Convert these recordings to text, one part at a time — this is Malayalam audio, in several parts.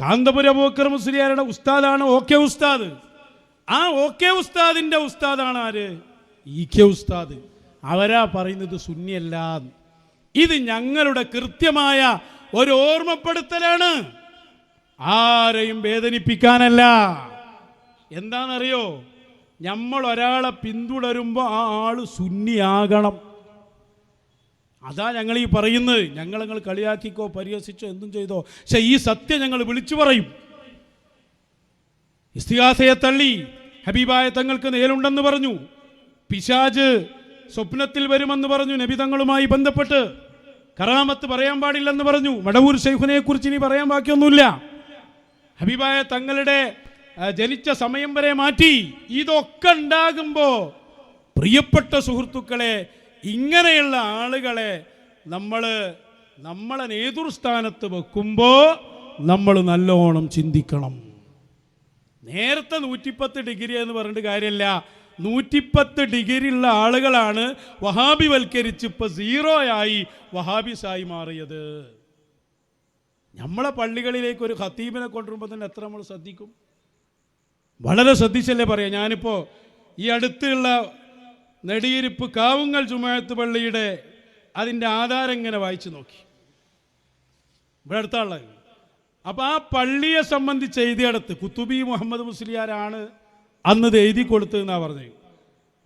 കാന്തപുര ബോക്കർ മുസ്ലിയാരുടെ ഉസ്താദാണ് ഓ കെ ഉസ്താദ്. ആ ഓ കെ ഉസ്താദിന്റെ ഉസ്താദാണ് ആര്? ഇ കെ ഉസ്താദ്. അവരാ പറയുന്നത് സുന്നിയല്ല. ഇത് ഞങ്ങളുടെ കൃത്യമായ ഒരു ഓർമ്മപ്പെടുത്തലാണ്. ആരെയും വേദനിപ്പിക്കാനല്ല. എന്താണെന്നറിയോ? നമ്മൾ ഒരാളെ പിന്തുടരുമ്പോൾ ആ ആൾ സുന്നിയാകണം. അതാ ഞങ്ങൾ ഈ പറയുന്നത് ഞങ്ങൾ നിങ്ങൾ കളിയാക്കിക്കോ പരിഹസിച്ചോ എന്തും ചെയ്തോ. പക്ഷെ ഈ സത്യം ഞങ്ങൾ വിളിച്ചു പറയും. ഇസ്തിഹാസയെ തള്ളി ഹബീബായ തങ്ങൾക്ക് നേരുണ്ടെന്ന് പറഞ്ഞു. പിശാജ് സ്വപ്നത്തിൽ വരുമെന്ന് പറഞ്ഞു നബി തങ്ങളുമായി ബന്ധപ്പെട്ട്. കറാമത്ത് പറയാൻ പാടില്ലെന്ന് പറഞ്ഞു. വടവൂർ ഷെയ്ഖുനെ കുറിച്ച് ഇനി പറയാൻ ബാക്കിയൊന്നുമില്ല. ഹബീബായ തങ്ങളുടെ ജനിച്ച സമയം വരെ മാറ്റി. ഇതൊക്കെ ഉണ്ടാകുമ്പോൾ പ്രിയപ്പെട്ട സുഹൃത്തുക്കളെ ഇങ്ങനെയുള്ള ആളുകളെ നമ്മൾ നമ്മളെ നേതൃസ്ഥാനത്ത് വെക്കുമ്പോൾ നമ്മൾ നല്ലോണം ചിന്തിക്കണം. നേരത്തെ നൂറ്റിപ്പത്ത് ഡിഗ്രി എന്ന് പറഞ്ഞിട്ട് കാര്യമില്ല നൂറ്റിപ്പത്ത് ഡിഗ്രി ഉള്ള ആളുകളാണ് വഹാബി വഹാബിവൽക്കരിച്ച് ഇപ്പൊ സീറോയായി വഹാബിസായി മാറിയത്. നമ്മളെ പള്ളികളിലേക്ക് ഒരു ഖത്തീബിനെ കൊണ്ടുവരുമ്പോൾ തന്നെ എത്ര നമ്മൾ ശ്രദ്ധിക്കും? വളരെ ശ്രദ്ധിച്ചല്ലേ പറയാം? ഞാനിപ്പോൾ ഈ അടുത്തുള്ള നെടിയിരിപ്പ് കാവുങ്ങൽ ജുമായത്ത് പള്ളിയുടെ അതിന്റെ ആധാരം ഇങ്ങനെ വായിച്ചു നോക്കി. ഇവിടെ അടുത്തുള്ളത്. അപ്പോൾ ആ പള്ളിയെ സംബന്ധിച്ച് എഴുതിയടത്ത് കുത്തുബി മുഹമ്മദ് മുസ്ലിയാരാണ് അന്ന് ഇത് എഴുതി കൊടുത്തതെന്നാണ് പറഞ്ഞത്.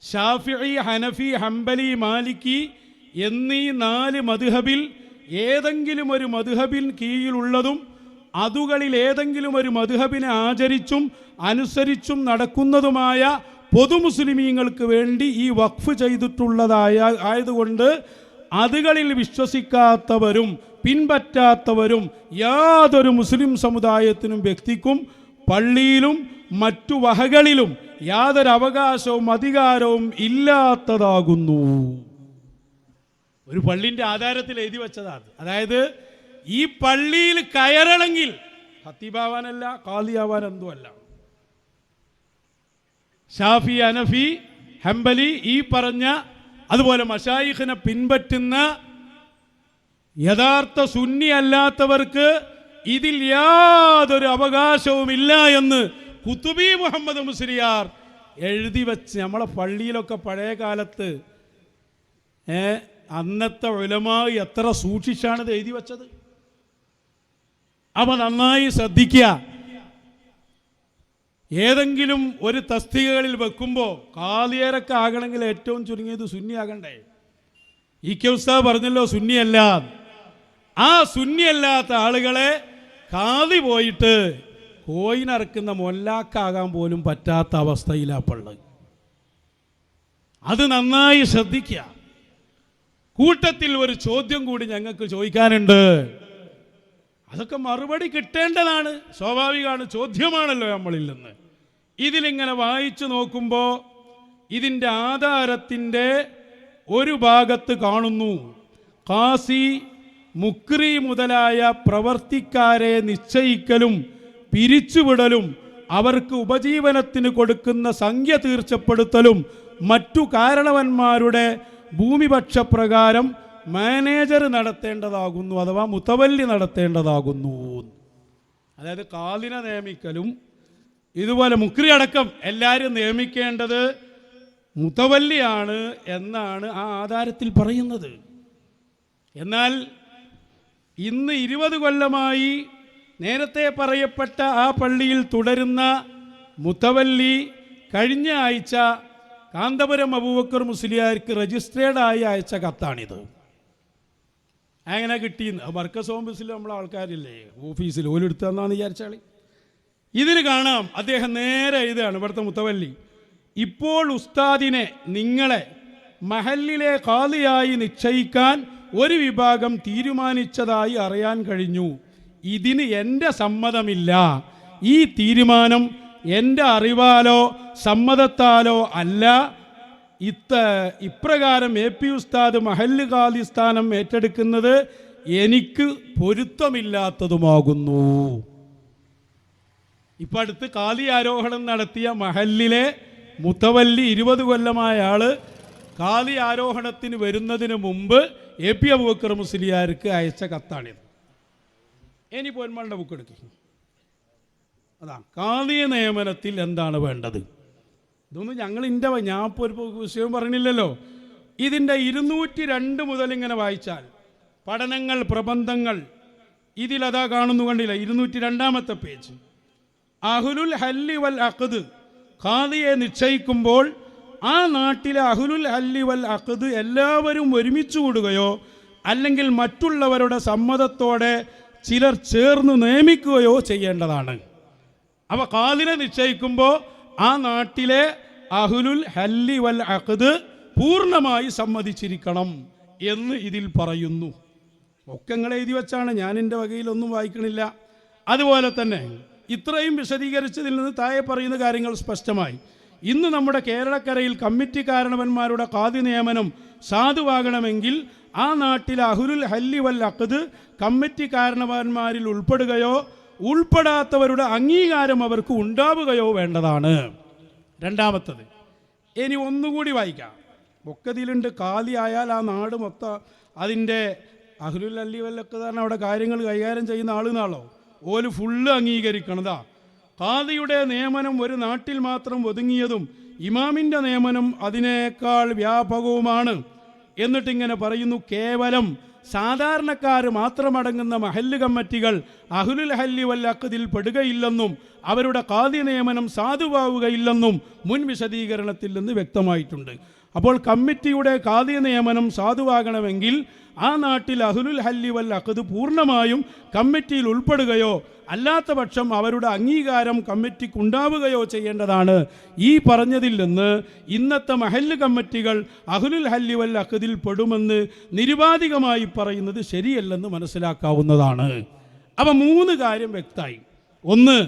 ഷാഫി ഹനഫി ഹംബലി മാലിക്കി എന്നീ നാല് മധുഹബിൽ ഏതെങ്കിലും ഒരു മധുഹബിൻ കീഴിലുള്ളതും അതുകളിൽ ഏതെങ്കിലും ഒരു മധുഹബിനെ ആചരിച്ചും അനുസരിച്ചും നടക്കുന്നതുമായ പൊതു മുസ്ലിമീങ്ങൾക്ക് വേണ്ടി ഈ വഖഫ് ചെയ്തിട്ടുള്ളതായ ആയതുകൊണ്ട് അതുകളിൽ വിശ്വസിക്കാത്തവരും പിൻപറ്റാത്തവരും യാതൊരു മുസ്ലിം സമുദായത്തിനും വ്യക്തിക്കും പള്ളിയിലും മറ്റു വഹകളിലും യാതൊരു അവകാശവും അധികാരവും ഇല്ലാത്തതാകുന്നു. ഒരു പള്ളിന്റെ ആധാരത്തിൽ എഴുതി വെച്ചതാണ്. അതായത് ഈ പള്ളിയിൽ കയറണമെങ്കിൽ ഹത്തീബാവാനല്ല കാലിയാവാൻ എന്തുമല്ല ഷാഫി അനഫി ഹംബലി ഈ പറഞ്ഞ അതുപോലെ മഷായിഖിനെ പിൻപറ്റുന്ന യഥാർത്ഥ സുന്നി അല്ലാത്തവർക്ക് ഇതിൽ യാതൊരു അവകാശവുമില്ല എന്ന് കുത്തുബി മുഹമ്മദ് മുസ്ലിയാർ എഴുതി വച്ച് നമ്മളെ പള്ളിയിലൊക്കെ പഴയ കാലത്ത് അന്നത്തെ ഉലമായി എത്ര സൂക്ഷിച്ചാണ് ഇത് എഴുതി വച്ചത്? അവ നന്നായി ശ്രദ്ധിക്കുക. ഏതെങ്കിലും ഒരു തസ്തികകളിൽ വെക്കുമ്പോൾ കാലിയേരൊക്കെ ആകണമെങ്കിൽ ഏറ്റവും ചുരുങ്ങിയത് സുന്നിയാകണ്ടേ? ഇ കെ ഉസ്താദ് പറഞ്ഞല്ലോ സുന്നിയല്ല. ആ സുന്നിയല്ലാത്ത ആളുകളെ കാതി പോയിട്ട് കോയിനറക്കുന്ന മൊല്ലാക്കാകാൻ പോലും പറ്റാത്ത അവസ്ഥയിലാപ്പുള്ളത് അത് നന്നായി ശ്രദ്ധിക്കുക കൂട്ടത്തിൽ ഒരു ചോദ്യം കൂടി ഞങ്ങൾക്ക് ചോദിക്കാനുണ്ട്. അതൊക്കെ മറുപടി കിട്ടേണ്ടതാണ്. സ്വാഭാവികമാണ് ചോദ്യമാണല്ലോ നമ്മളിൽ നിന്ന്. ഇതിലിങ്ങനെ വായിച്ചു നോക്കുമ്പോൾ ഇതിന്റെ ആധാരത്തിന്റെ ഒരു ഭാഗത്ത് കാണുന്നു. കാസി മുക്രി മുതലായ പ്രവർത്തിക്കാരെ നിശ്ചയിക്കലും പിരിച്ചുവിടലും അവർക്ക് ഉപജീവനത്തിന് കൊടുക്കുന്ന സംഖ്യ തീർച്ചപ്പെടുത്തലും മറ്റു കാരണവന്മാരുടെ ഭൂമിപക്ഷപ്രകാരം മാനേജർ നടത്തേണ്ടതാകുന്നു അഥവാ മുത്തവല്ലി നടത്തേണ്ടതാകുന്നു. അതായത് കാലിനെ നിയമിക്കലും ഇതുപോലെ മുക്രി അടക്കം എല്ലാവരും നിയമിക്കേണ്ടത് മുതവല്ലിയാണ് എന്നാണ് ആ ആധാരത്തിൽ പറയുന്നത്. എന്നാൽ ഇന്ന് ഇരുപത് കൊല്ലമായി നേരത്തെ പറയപ്പെട്ട ആ പള്ളിയിൽ തുടരുന്ന മുത്തവല്ലി കഴിഞ്ഞ ആഴ്ച കാന്തപുരം അബൂബക്കർ മുസ്ലിയാർക്ക് രജിസ്ട്രേഡായി അയച്ച കത്താണിത്. അങ്ങനെ കിട്ടി മർക്കസ് ഓഫീസിൽ നമ്മളെ ആൾക്കാരില്ലേ ഓഫീസിൽ ഓലെടുത്തതെന്നാണ് വിചാരിച്ചാളി ഇതിന് കാണാം അദ്ദേഹം നേരെ എഴുതുകയാണ് ഇവിടുത്തെ മുത്തവല്ലി. ഇപ്പോൾ ഉസ്താദിനെ നിങ്ങളെ മഹല്ലിലെ കാലിയായി നിശ്ചയിക്കാൻ ഒരു വിഭാഗം തീരുമാനിച്ചതായി അറിയാൻ കഴിഞ്ഞു. ഇതിന് എന്റെ സമ്മതമില്ല. ഈ തീരുമാനം എന്റെ അറിവാലോ സമ്മതത്താലോ അല്ല. ഇത്ത ഇപ്രകാരം എ പി ഉസ്താദ് മഹല്ല് കാലി സ്ഥാനം ഏറ്റെടുക്കുന്നത് എനിക്ക് പൊരുത്തമില്ലാത്തതുമാകുന്നു. ഇപ്പം അടുത്ത് കാലി ആരോഹണം നടത്തിയ മഹല്ലിലെ മുത്തവല്ലി ഇരുപത് കൊല്ലമായ ആൾ കാലി ആരോഹണത്തിന് വരുന്നതിന് മുമ്പ് എ പി അബുബക്കർ മുസ്ലിയാർക്ക് അയച്ച കത്താണിത്. ഇനി പോന്മാളുടെ ബുക്ക് എടുക്കും. അതാ കാലിയ നിയമനത്തിൽ എന്താണ് വേണ്ടത്? ഇതൊന്നും ഞങ്ങൾ ഇന്റെ ഞാൻ ഇപ്പോൾ ഒരു വിഷയം പറഞ്ഞില്ലല്ലോ. ഇതിന്റെ ഇരുന്നൂറ്റി രണ്ട് മുതൽ ഇങ്ങനെ വായിച്ചാൽ പഠനങ്ങൾ പ്രബന്ധങ്ങൾ ഇതിലതാ കാണുന്നു കണ്ടില്ല ഇരുന്നൂറ്റി രണ്ടാമത്തെ പേജ്. അഹുലുൽ ഹല്ലി വൽ അഖദ്. ഖാദിയെ നിശ്ചയിക്കുമ്പോൾ ആ നാട്ടിലെ അഹുലുൽ ഹല്ലി വൽ അഖദ് എല്ലാവരും ഒരുമിച്ച് കൂടുകയോ അല്ലെങ്കിൽ മറ്റുള്ളവരുടെ സമ്മതത്തോടെ ചിലർ ചേർന്ന് നിയമിക്കുകയോ ചെയ്യേണ്ടതാണ്. അവ ഖാദിനെ നിശ്ചയിക്കുമ്പോൾ ആ നാട്ടിലെ അഹുലുൽ ഹല്ലി വൽ അഖദ് പൂർണമായി സമ്മതിച്ചിരിക്കണം എന്ന് ഇതിൽ പറയുന്നു. ഒക്കെ എഴുതി വെച്ചാണ് ഞാൻ എന്റെ വകയിലൊന്നും വായിക്കണില്ല. അതുപോലെ തന്നെ ഇത്രയും വിശദീകരിച്ചതിൽ നിന്ന് താഴെ പറയുന്ന കാര്യങ്ങൾ സ്പഷ്ടമായി. ഇന്ന് നമ്മുടെ കേരളക്കരയിൽ കമ്മിറ്റി കാരണവന്മാരുടെ കാതി നിയമനം സാധുവാകണമെങ്കിൽ ആ നാട്ടിലെ അഹുലുൽ ഹല്ലി വൽ അഖദ് കമ്മിറ്റി കാരണവന്മാരിൽ ഉൾപ്പെടുകയോ ഉൾപ്പെടാത്തവരുടെ അംഗീകാരം അവർക്ക് ഉണ്ടാവുകയോ വേണ്ടതാണ്. രണ്ടാമത്തത് ഇനി ഒന്നുകൂടി വായിക്കാം. ഒക്കതിലുണ്ട് കാലിയായാൽ ആ നാട് മൊത്തം അതിന്റെ അഹുലുൽ അല്ലി വല്ലൊക്കെ തന്നെ അവിടെ കാര്യങ്ങൾ കൈകാര്യം ചെയ്യുന്ന ആളുന്നാളോ ഓൽ ഫുള്ള് അംഗീകരിക്കണതാ. കാദിയുടെ നിയമനം ഒരു നാട്ടിൽ മാത്രം ഒതുങ്ങിയതും ഇമാമിന്റെ നിയമനം അതിനേക്കാൾ വ്യാപകവുമാണ്. എന്നിട്ടിങ്ങനെ പറയുന്നു കേവലം സാധാരണക്കാർ മാത്രമടങ്ങുന്ന മഹല്ല് കമ്മിറ്റികൾ അഹുലുൽ ഹല്ലി വല്ലക്കതിൽ പെടുകയില്ലെന്നും അവരുടെ കാതി നിയമനം സാധുവാവുകയില്ലെന്നും മുൻ വിശദീകരണത്തിൽ നിന്ന് വ്യക്തമായിട്ടുണ്ട്. അപ്പോൾ കമ്മിറ്റിയുടെ കാതി നിയമനം സാധുവാകണമെങ്കിൽ ആ നാട്ടിൽ അഹുലുൽ ഹല്ലി വൽ അഖദ് പൂർണമായും കമ്മിറ്റിയിൽ ഉൾപ്പെടുകയോ അല്ലാത്ത പക്ഷം അവരുടെ അംഗീകാരം കമ്മിറ്റിക്ക് ഉണ്ടാവുകയോ ചെയ്യേണ്ടതാണ്. ഈ പറഞ്ഞതിൽ നിന്ന് ഇന്നത്തെ മഹല്ല് കമ്മിറ്റികൾ അഹുലുൽ ഹല്ലി വൽ അഖദിൽ പെടുമെന്ന് നിരുപാധികമായി പറയുന്നത് ശരിയല്ലെന്ന് മനസ്സിലാക്കാവുന്നതാണ്. അപ്പൊ മൂന്ന് കാര്യം വ്യക്തമായി. ഒന്ന്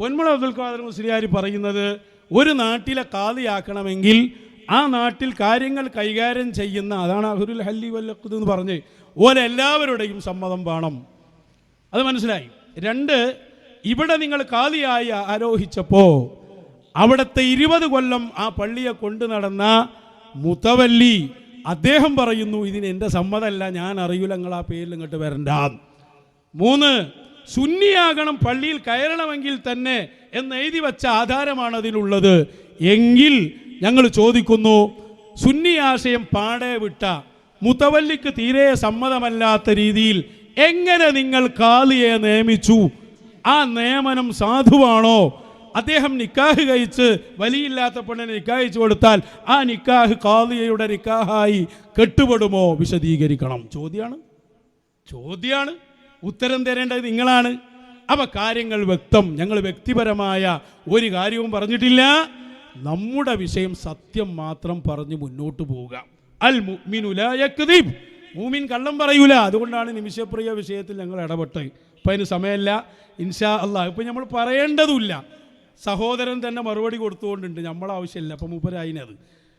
പൊന്മുള അബ്ദുൽ ഖാദർ മുസ്ലിയാർ പറയുന്നത് ഒരു നാട്ടിലെ കാതിയാക്കണമെങ്കിൽ ആ നാട്ടിൽ കാര്യങ്ങൾ കൈകാര്യം ചെയ്യുന്ന അതാണ് അഹുരുൽ ഹല്ലി വല്ലഖുദ് എന്ന് പറഞ്ഞ് ഓരെല്ലാവരുടെയും സമ്മതം വേണം. അത് മനസ്സിലായി? രണ്ട് ഇവിടെ നിങ്ങൾ കാലിയായി ആരോഹിച്ചപ്പോൾ അവിടുത്തെ ഇരുപത് കൊല്ലം ആ പള്ളിയെ കൊണ്ടു നടന്ന മുത്തവല്ലി അദ്ദേഹം പറയുന്നു ഇതിന് എന്റെ സമ്മതമല്ല ഞാൻ അറിയില്ല നിങ്ങൾ ആ പേരിൽ ഇങ്ങോട്ട് വരണ്ട. മൂന്ന് സുന്നിയാകണം പള്ളിയിൽ കയറണമെങ്കിൽ തന്നെ എന്ന് എഴുതി വച്ച ആധാരമാണ് അതിലുള്ളത്. എങ്കിൽ ഞങ്ങൾ ചോദിക്കുന്നു സുന്നി ആശയം പാടെ വിട്ട മുത്തവല്ലിക്ക് തീരെ സമ്മതമല്ലാത്ത രീതിയിൽ എങ്ങനെ നിങ്ങൾ കാലിയെ നിയമിച്ചു? ആ നിയമനം സാധുവാണോ? അദ്ദേഹം നിക്കാഹ് കഴിച്ച് വലിയില്ലാത്ത പെണ്ണിനെ നിക്കാഹിച്ചു കൊടുത്താൽ ആ നിക്കാഹ് കാളിയയുടെ നിക്കാഹായി കെട്ടുപെടുമോ? വിശദീകരിക്കണം. ചോദ്യമാണ് ചോദ്യമാണ് ഉത്തരം തരേണ്ടത് നിങ്ങളാണ്. അവ കാര്യങ്ങൾ വ്യക്തം. ഞങ്ങൾ വ്യക്തിപരമായ ഒരു കാര്യവും പറഞ്ഞിട്ടില്ല. നമ്മുടെ വിഷയം സത്യം മാത്രം പറഞ്ഞ് മുന്നോട്ട് പോവുക. അൽ മുഅ്മിനുലായക്ദീബ് മൂമിൻ കള്ളം പറയൂല. അതുകൊണ്ടാണ് നിമിഷപ്രിയ വിഷയത്തിൽ ഞങ്ങൾ ഇടപെട്ടത്. ഇപ്പം അതിന് സമയമല്ല. ഇൻഷാ അള്ളാഹ്. ഇപ്പം നമ്മൾ പറയേണ്ടതുമില്ല. സഹോദരൻ തന്നെ മറുപടി കൊടുത്തുകൊണ്ടുണ്ട്. നമ്മളാവശ്യമില്ല. അപ്പം മൂപ്പരായിനത്.